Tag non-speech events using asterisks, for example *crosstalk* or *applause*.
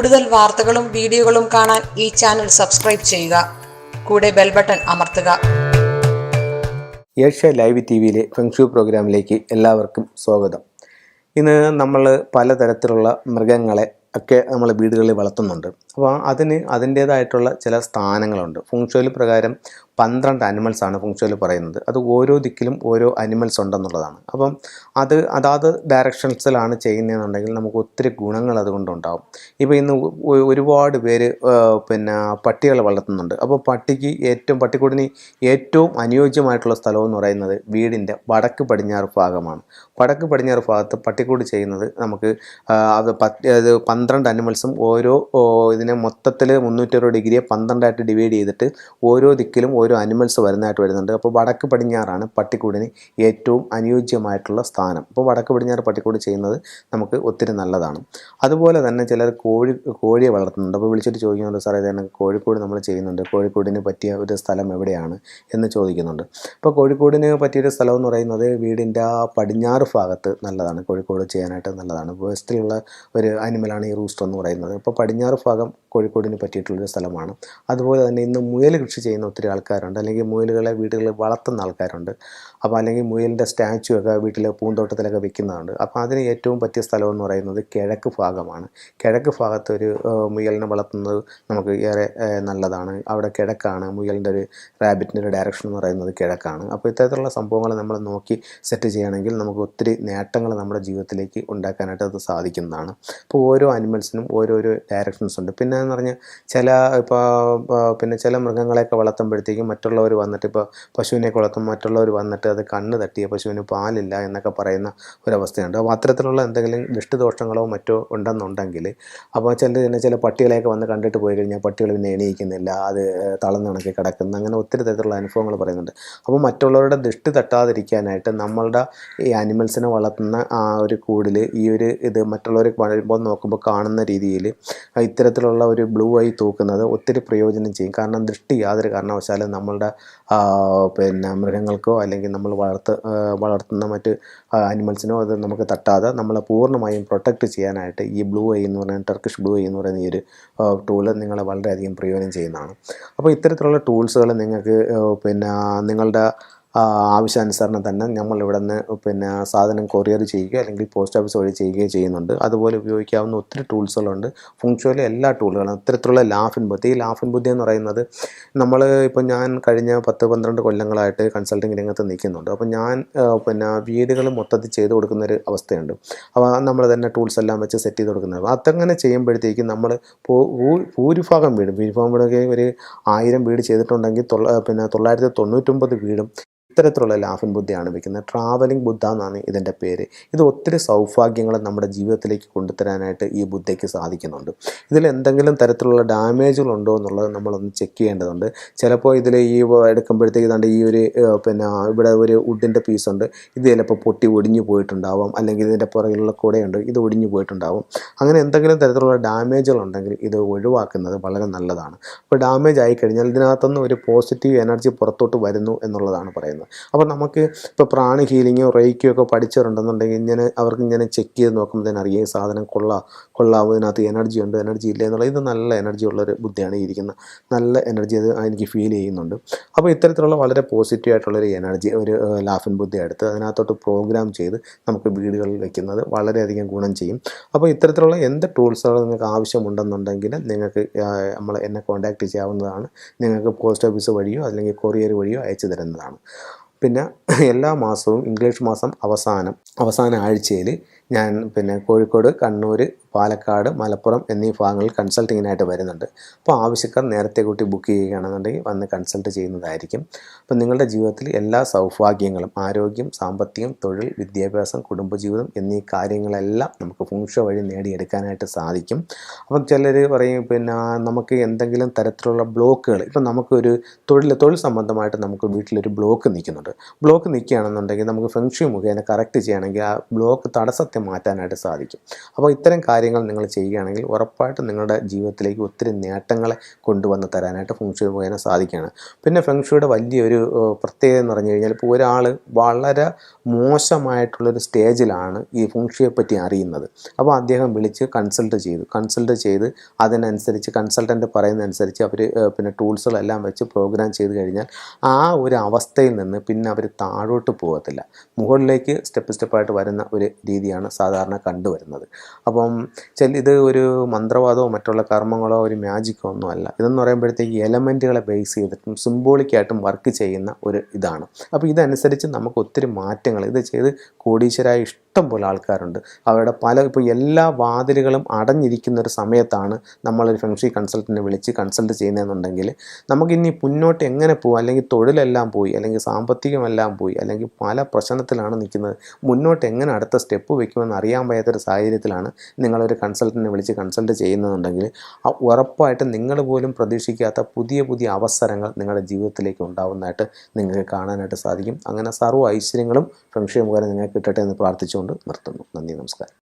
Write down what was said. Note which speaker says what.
Speaker 1: കൂടുതൽ വാർത്തകളും വീഡിയോകളും കാണാൻ ഈ ചാനൽ സബ്സ്ക്രൈബ് ചെയ്യുക. കൂടെ ബെൽ ബട്ടൺ അമർത്തുക.
Speaker 2: ഏഷ്യ ലൈവ് ടി വിയിലെ ഫെങ്ഷു പ്രോഗ്രാമിലേക്ക് എല്ലാവർക്കും സ്വാഗതം. ഇന്ന് നമ്മൾ പലതരത്തിലുള്ള മൃഗങ്ങളെ ഒക്കെ നമ്മൾ വീടുകളിൽ വളർത്തുന്നുണ്ട്. അപ്പോൾ അതിന് അതിന്റേതായിട്ടുള്ള ചില സ്ഥാനങ്ങളുണ്ട്. ഫുങ്ഷോയിൽ പ്രകാരം പന്ത്രണ്ട് അനിമൽസ് ആണ് ഫുങ്ഷോയിൽ പറയുന്നത്. അത് ഓരോ ദിക്കിലും ഓരോ അനിമൽസ് ഉണ്ടെന്നുള്ളതാണ്. അപ്പം അത് അതാത് ഡയറക്ഷൻസിലാണ് ചെയ്യുന്നതെന്നുണ്ടെങ്കിൽ നമുക്ക് ഒത്തിരി ഗുണങ്ങൾ അതുകൊണ്ടുണ്ടാവും. ഇപ്പോൾ ഇന്ന് ഒരുപാട് പേര് പിന്നെ പട്ടികളെ വളർത്തുന്നുണ്ട്. അപ്പോൾ പട്ടിക്ക് ഏറ്റവും പട്ടിക്കൂടിന് ഏറ്റവും അനുയോജ്യമായിട്ടുള്ള സ്ഥലം എന്ന് പറയുന്നത് വീടിന്റെ വടക്ക് പടിഞ്ഞാറ് ഭാഗമാണ്. വടക്ക് പടിഞ്ഞാറ് ഭാഗത്ത് പട്ടിക്കൂട് ചെയ്യുന്നത് നമുക്ക് അത് പത്ത് പന്ത്രണ്ട് അനിമൽസും ഓരോ ഇതിനെ മൊത്തത്തിൽ മുന്നൂറ്ററുപത് ഡിഗ്രിയെ പന്ത്രണ്ടായിട്ട് ഡിവൈഡ് ചെയ്തിട്ട് ഓരോ ദിക്കിലും ഓരോ അനിമൽസ് വരുന്നതായിട്ട് വരുന്നുണ്ട്. അപ്പോൾ വടക്ക് പടിഞ്ഞാറാണ് പട്ടിക്കൂടിന് ഏറ്റവും അനുയോജ്യമായിട്ടുള്ള സ്ഥാനം. അപ്പോൾ വടക്ക് പടിഞ്ഞാറ് പട്ടിക്കൂട് ചെയ്യുന്നത് നമുക്ക് ഒത്തിരി നല്ലതാണ്. അതുപോലെ തന്നെ ചിലർ കോഴി കോഴിയെ വളർത്തുന്നുണ്ട്. അപ്പോൾ വിളിച്ചിട്ട് ചോദിക്കുന്നുണ്ട് സാറേ ഇതാണ് കോഴിക്കോട് നമ്മൾ ചെയ്യുന്നുണ്ട്. കോഴിക്കോടിന് പറ്റിയ ഒരു സ്ഥലം എവിടെയാണ്? എന്ന് ചോദിക്കുന്നുണ്ട്. അപ്പോൾ കോഴിക്കോടിന് പറ്റിയൊരു സ്ഥലം എന്ന് പറയുന്നത് വീടിന്റെ ആ പടിഞ്ഞാറ് ഭാഗത്ത് നല്ലതാണ്. കോഴിക്കോട് ചെയ്യാനായിട്ട് നല്ലതാണ്. വെസ്റ്റിലുള്ള ഒരു അനിമലാണ് ഈ റൂസ്റ്റർ എന്ന് പറയുന്നത്. അപ്പോൾ പടിഞ്ഞാറ് ഭാഗം കോഴിക്കോടിന് പറ്റിയിട്ടുള്ളൊരു സ്ഥലമാണ്. അതുപോലെ തന്നെ ഇന്ന് മുയൽ കൃഷി ചെയ്യുന്ന ഒത്തിരി ആൾക്കാരുണ്ട്. അല്ലെങ്കിൽ മുയലുകളെ വീടുകളിൽ വളർത്തുന്ന ആൾക്കാരുണ്ട്. അപ്പോൾ അല്ലെങ്കിൽ മുയലിന്റെ സ്റ്റാച്ചു ഒക്കെ വീട്ടിൽ പൂന്തോട്ടത്തിലൊക്കെ വെക്കുന്നതുണ്ട്. അപ്പോൾ അതിന് ഏറ്റവും പറ്റിയ സ്ഥലം എന്ന് പറയുന്നത് കിഴക്ക് ഭാഗമാണ്. കിഴക്ക് ഭാഗത്ത് ഒരു മുയലിനെ വളർത്തുന്നത് നമുക്ക് ഏറെ നല്ലതാണ്. അവിടെ കിഴക്കാണ്. മുയലിന്റെ ഒരു റാബിറ്റിന്റെ ഒരു ഡയറക്ഷൻ എന്ന് പറയുന്നത് കിഴക്കാണ്. അപ്പോൾ ഇത്തരത്തിലുള്ള സംഭവങ്ങൾ നമ്മൾ നോക്കി സെറ്റ് ചെയ്യുകയാണെങ്കിൽ നമുക്ക് ഒത്തിരി നേട്ടങ്ങൾ നമ്മുടെ ജീവിതത്തിലേക്ക് ഉണ്ടാക്കാനായിട്ട് അത് സാധിക്കുന്നതാണ്. അപ്പോൾ ഓരോ അനിമൽസിനും ഓരോരോ ഡയറക്ഷൻസ് ഉണ്ട്. പിന്നെ എന്ന് പറഞ്ഞാൽ ചില ഇപ്പോൾ പിന്നെ ചില മൃഗങ്ങളെയൊക്കെ വളർത്തുമ്പോഴത്തേക്കും മറ്റുള്ളവർ വന്നിട്ട് ഇപ്പോൾ പശുവിനെ വളർത്തും മറ്റുള്ളവർ വന്നിട്ട് അത് കണ്ണ് തട്ടിയ പശുവിന് പാലില്ല എന്നൊക്കെ പറയുന്ന ഒരവസ്ഥയുണ്ട്. അപ്പോൾ അത്തരത്തിലുള്ള എന്തെങ്കിലും ദൃഷ്ടിദോഷങ്ങളോ മറ്റോ ഉണ്ടെന്നുണ്ടെങ്കിൽ അപ്പോൾ ചില ചില പട്ടികളെയൊക്കെ വന്ന് കണ്ടിട്ട് പോയി കഴിഞ്ഞാൽ പട്ടികൾ പിന്നെ എണീക്കുന്നില്ല അത് തളർന്നിണക്കി കിടക്കുന്നു അങ്ങനെ ഒത്തിരി തരത്തിലുള്ള അനുഭവങ്ങൾ പറയുന്നുണ്ട്. അപ്പോൾ മറ്റുള്ളവരുടെ ദൃഷ്ടി തട്ടാതിരിക്കാനായിട്ട് നമ്മളുടെ ഈ അനിമൽസിനെ വളർത്തുന്ന ആ ഒരു കൂടിൽ ഈ ഒരു ഇത് മറ്റുള്ളവർ വരുമ്പോൾ നോക്കുമ്പോൾ കാണുന്ന രീതിയിൽ ഇത്തരത്തിലുള്ള ഒരു ബ്ലൂ ആയി തൂക്കുന്നത് ഒത്തിരി പ്രയോജനം ചെയ്യും. കാരണം ദൃഷ്ടി യാതൊരു കാരണവശാലും നമ്മളുടെ പിന്നെ മൃഗങ്ങൾക്കോ അല്ലെങ്കിൽ നമ്മൾ വളർത്ത് വളർത്തുന്ന മറ്റ് അനിമൽസിനോ അത് നമുക്ക് തട്ടാതെ നമ്മളെ പൂർണമായും പ്രൊട്ടക്റ്റ് ചെയ്യാനായിട്ട് ഈ ബ്ലൂ ഐ എന്ന് പറയുന്ന ടർക്കിഷ് ബ്ലൂ ഐ എന്ന് പറയുന്ന ഈ ഒരു ടൂൾ നിങ്ങളെ വളരെയധികം പ്രയോജനം ചെയ്യുന്നതാണ്. അപ്പോൾ ഇത്തരത്തിലുള്ള ടൂൾസുകൾ നിങ്ങൾക്ക് പിന്നെ നിങ്ങളുടെ ആവശ്യാനുസരണം തന്നെ നമ്മൾ ഇവിടെ നിന്ന് പിന്നെ സാധനം കൊറിയർ ചെയ്യുക അല്ലെങ്കിൽ പോസ്റ്റ് ഓഫീസ് വഴി ചെയ്യുകയും ചെയ്യുന്നുണ്ട്. അതുപോലെ ഉപയോഗിക്കാവുന്ന ഒത്തിരി ടൂൾസുകളുണ്ട്. ഫുങ്ഷോയിലെ എല്ലാ ടൂളുകളും ഇത്തരത്തിലുള്ള ലാഫിൻ ബുദ്ധി. ഈ ലാഫിൻ ബുദ്ധി എന്ന് പറയുന്നത് നമ്മൾ ഇപ്പോൾ ഞാൻ കഴിഞ്ഞ പത്ത് പന്ത്രണ്ട് കൊല്ലങ്ങളായിട്ട് കൺസൾട്ടിങ് രംഗത്ത് നിൽക്കുന്നുണ്ട്. അപ്പോൾ ഞാൻ പിന്നെ വീടുകൾ മൊത്തത്തിൽ ചെയ്ത് കൊടുക്കുന്ന ഒരു അവസ്ഥയുണ്ട് അപ്പോൾ നമ്മൾ തന്നെ ടൂൾസ് എല്ലാം വെച്ച് സെറ്റ് ചെയ്ത് കൊടുക്കുന്നത് അതങ്ങനെ ചെയ്യുമ്പോഴത്തേക്കും നമ്മൾ ഭൂരിഭാഗം വീടും ഭൂരിഭാഗം വീടൊക്കെ ഒരു ആയിരം വീട് ചെയ്തിട്ടുണ്ടെങ്കിൽ തൊള്ള പിന്നെ തൊള്ളായിരത്തി തൊണ്ണൂറ്റൊമ്പത് വീടും ഇത്തരത്തിലുള്ള ലാഫിൻ ബുദ്ധിയാണ് വയ്ക്കുന്നത്. ട്രാവലിംഗ് ബുദ്ധ എന്നാണ് ഇതിന്റെ പേര്. ഇത് ഒത്തിരി സൗഭാഗ്യങ്ങൾ നമ്മുടെ ജീവിതത്തിലേക്ക് കൊണ്ടുതരാനായിട്ട് ഈ ബുദ്ധയ്ക്ക് സാധിക്കുന്നുണ്ട്. ഇതിൽ എന്തെങ്കിലും തരത്തിലുള്ള ഡാമേജുകൾ ഉണ്ടോ എന്നുള്ളത് നമ്മളൊന്ന് ചെക്ക് ചെയ്യേണ്ടതുണ്ട്. ചിലപ്പോൾ ഇതിൽ ഈ എടുക്കുമ്പോഴത്തേക്ക് ഇതാണ്ട് ഈ ഒരു പിന്നെ ഇവിടെ ഒരു വുഡിന്റെ ഉണ്ട്. ഇത് ചിലപ്പോൾ പൊട്ടി ഒടിഞ്ഞു പോയിട്ടുണ്ടാവാം. അല്ലെങ്കിൽ ഇതിന്റെ പുറകിലുള്ള കൂടെയുണ്ട്. ഇത് ഒടിഞ്ഞു പോയിട്ടുണ്ടാവും. അങ്ങനെ എന്തെങ്കിലും തരത്തിലുള്ള ഡാമേജുകൾ ഉണ്ടെങ്കിൽ ഇത് ഒഴിവാക്കുന്നത് വളരെ നല്ലതാണ്. അപ്പോൾ ഡാമേജ് ആയിക്കഴിഞ്ഞാൽ ഇതിനകത്തുനിന്ന് ഒരു പോസിറ്റീവ് എനർജി പുറത്തോട്ട് വരുന്നു എന്നുള്ളതാണ് പറയുന്നത്. അപ്പോൾ നമുക്ക് ഇപ്പോൾ പ്രാണി ഹീലിങ്ങോ റേക്കോ ഒക്കെ പഠിച്ചിട്ടുണ്ടെന്നുണ്ടെങ്കിൽ ഇങ്ങനെ അവർക്ക് ഇങ്ങനെ ചെക്ക് ചെയ്ത് നോക്കുമ്പോഴത്തേനറിയാം ഈ സാധനം കൊള്ളാം കൊള്ളാവും ഇതിനകത്ത് എനർജി ഉണ്ട് എനർജി ഇല്ല എന്നുള്ളത് ഇത് നല്ല എനർജി ഉള്ളൊരു ബുദ്ധിയാണ് ഇരിക്കുന്നത് നല്ല എനർജി അത് എനിക്ക് ഫീൽ ചെയ്യുന്നുണ്ട്. അപ്പോൾ ഇത്തരത്തിലുള്ള വളരെ പോസിറ്റീവ് ആയിട്ടുള്ളൊരു എനർജി ഒരു ലാഫിൻ ബുദ്ധി എടുത്ത് അതിനകത്തോട്ട് പ്രോഗ്രാം ചെയ്ത് നമുക്ക് വീടുകളിൽ വെക്കുന്നത് വളരെയധികം ഗുണം ചെയ്യും. അപ്പോൾ ഇത്തരത്തിലുള്ള എന്ത് ടൂൾസുകൾ നിങ്ങൾക്ക് ആവശ്യമുണ്ടെന്നുണ്ടെങ്കിൽ നിങ്ങൾക്ക് നമ്മൾ എന്നെ കോൺടാക്റ്റ് ചെയ്യാവുന്നതാണ്. നിങ്ങൾക്ക് പോസ്റ്റ് ഓഫീസ് വഴിയോ അല്ലെങ്കിൽ കൊറിയർ വഴിയോ അയച്ചു തരുന്നതാണ്. പിന്നെ *laughs* എല്ലാ മാസവും ഇംഗ്ലീഷ് മാസം അവസാനം അവസാന ആഴ്ചയിൽ ഞാൻ പിന്നെ കോഴിക്കോട് കണ്ണൂർ പാലക്കാട് മലപ്പുറം എന്നീ ഭാഗങ്ങളിൽ കൺസൾട്ടിങ്ങിനായിട്ട് വരുന്നുണ്ട്. അപ്പോൾ ആവശ്യക്കാർ നേരത്തെ കൂട്ടി ബുക്ക് ചെയ്യുകയാണെന്നുണ്ടെങ്കിൽ വന്ന് കൺസൾട്ട് ചെയ്യുന്നതായിരിക്കും. അപ്പോൾ നിങ്ങളുടെ ജീവിതത്തിൽ എല്ലാ സൗഭാഗ്യങ്ങളും ആരോഗ്യം സാമ്പത്തികം തൊഴിൽ വിദ്യാഭ്യാസം കുടുംബജീവിതം എന്നീ കാര്യങ്ങളെല്ലാം നമുക്ക് ഫുങ്ഷ വഴി നേടിയെടുക്കാനായിട്ട് സാധിക്കും. അപ്പം ചിലർ പറയും പിന്നെ നമുക്ക് എന്തെങ്കിലും തരത്തിലുള്ള ബ്ലോക്കുകൾ ഇപ്പം നമുക്കൊരു തൊഴിൽ തൊഴിൽ സംബന്ധമായിട്ട് നമുക്ക് വീട്ടിലൊരു ബ്ലോക്ക് നിൽക്കുന്നുണ്ട്. ബ്ലോക്ക് നിൽക്കുകയാണെന്നുണ്ടെങ്കിൽ നമുക്ക് ഫെങ്ഷി മുഖേന കറക്റ്റ് ചെയ്യണമെങ്കിൽ ആ ബ്ലോക്ക് തടസ്സത്തെ മാറ്റാനായിട്ട് സാധിക്കും. അപ്പോൾ ഇത്തരം കാര്യങ്ങൾ നിങ്ങൾ ചെയ്യുകയാണെങ്കിൽ ഉറപ്പായിട്ടും നിങ്ങളുടെ ജീവിതത്തിലേക്ക് ഒത്തിരി നേട്ടങ്ങളെ കൊണ്ടുവന്ന് തരാനായിട്ട് ഫെങ്ഷു മുഖേന സാധിക്കുകയാണ്. പിന്നെ ഫെങ്ഷുയുടെ വലിയൊരു പ്രത്യേകത എന്ന് പറഞ്ഞു കഴിഞ്ഞാൽ ഇപ്പോൾ ഒരാൾ വളരെ മോശമായിട്ടുള്ളൊരു സ്റ്റേജിലാണ് ഈ ഫുങ്ഷിയെ പറ്റി അറിയുന്നത്. അപ്പോൾ അദ്ദേഹം വിളിച്ച് കൺസൾട്ട് ചെയ്തു. കൺസൾട്ട് ചെയ്ത് അതിനനുസരിച്ച് കൺസൾട്ടന്റ് പറയുന്നതനുസരിച്ച് അവർ പിന്നെ ടൂൾസുകളെല്ലാം വെച്ച് പ്രോഗ്രാം ചെയ്ത് കഴിഞ്ഞാൽ ആ ഒരു അവസ്ഥയിൽ നിന്ന് പിന്നെ അവർ താഴോട്ട് പോകത്തില്ല. മുകളിലേക്ക് സ്റ്റെപ്പ് സ്റ്റെപ്പായിട്ട് വരുന്ന ഒരു രീതിയാണ് സാധാരണ കണ്ടുവരുന്നത്. അപ്പം ഇത് ഒരു മന്ത്രവാദമോ മറ്റുള്ള കർമ്മങ്ങളോ ഒരു മാജിക്കോ ഒന്നും അല്ല. ഇതെന്ന് പറയുമ്പോഴത്തേക്ക് എലമെന്റുകളെ ബേസ് ചെയ്തിട്ടും സിംബോളിക്കായിട്ടും വർക്ക് ചെയ്യുന്ന ഒരു ഇതാണ്. അപ്പോൾ ഇതനുസരിച്ച് നമുക്ക് ഒത്തിരി മാറ്റങ്ങൾ ഇത് ചെയ്ത് കോടീശ്വരായ ഇഷ്ടം പോലെ ആൾക്കാരുണ്ട്. അവരുടെ പല ഇപ്പോൾ എല്ലാ വാതിലുകളും അടഞ്ഞിരിക്കുന്ന ഒരു സമയത്താണ് നമ്മളൊരു ഫെങ്ഷി കൺസൾട്ടന്റിനെ വിളിച്ച് കൺസൾട്ട് ചെയ്യുന്നതെന്നുണ്ടെങ്കിൽ നമുക്കിനി മുന്നോട്ട് എങ്ങനെ പോകും അല്ലെങ്കിൽ തൊഴിലെല്ലാം പോയി അല്ലെങ്കിൽ സാമ്പത്തികമെല്ലാം പോയി അല്ലെങ്കിൽ പല പ്രശ്നത്തിലാണ് നിൽക്കുന്നത്. മുന്നോട്ട് എങ്ങനെ അടുത്ത സ്റ്റെപ്പ് വയ്ക്കുമെന്ന് അറിയാൻ വയ്യാത്തൊരു സാഹചര്യത്തിലാണ് നിങ്ങളൊരു കൺസൾട്ടന്റിനെ വിളിച്ച് കൺസൾട്ട് ചെയ്യുന്നതെന്നുണ്ടെങ്കിൽ ഉറപ്പായിട്ടും നിങ്ങൾ പോലും പ്രതീക്ഷിക്കാത്ത പുതിയ പുതിയ അവസരങ്ങൾ നിങ്ങളുടെ ജീവിതത്തിലേക്ക് ഉണ്ടാവുന്നതായിട്ട് നിങ്ങൾക്ക് കാണാനായിട്ട് സാധിക്കും. അങ്ങനെ സർവ ഐശ്വര്യങ്ങളും ഫെങ്ഷി മുഖേന നിങ്ങൾക്ക് കിട്ടട്ടെ എന്ന് പ്രാർത്ഥിച്ചുകൊണ്ട് നിർത്തുന്നു. നന്ദി നമസ്കാരം.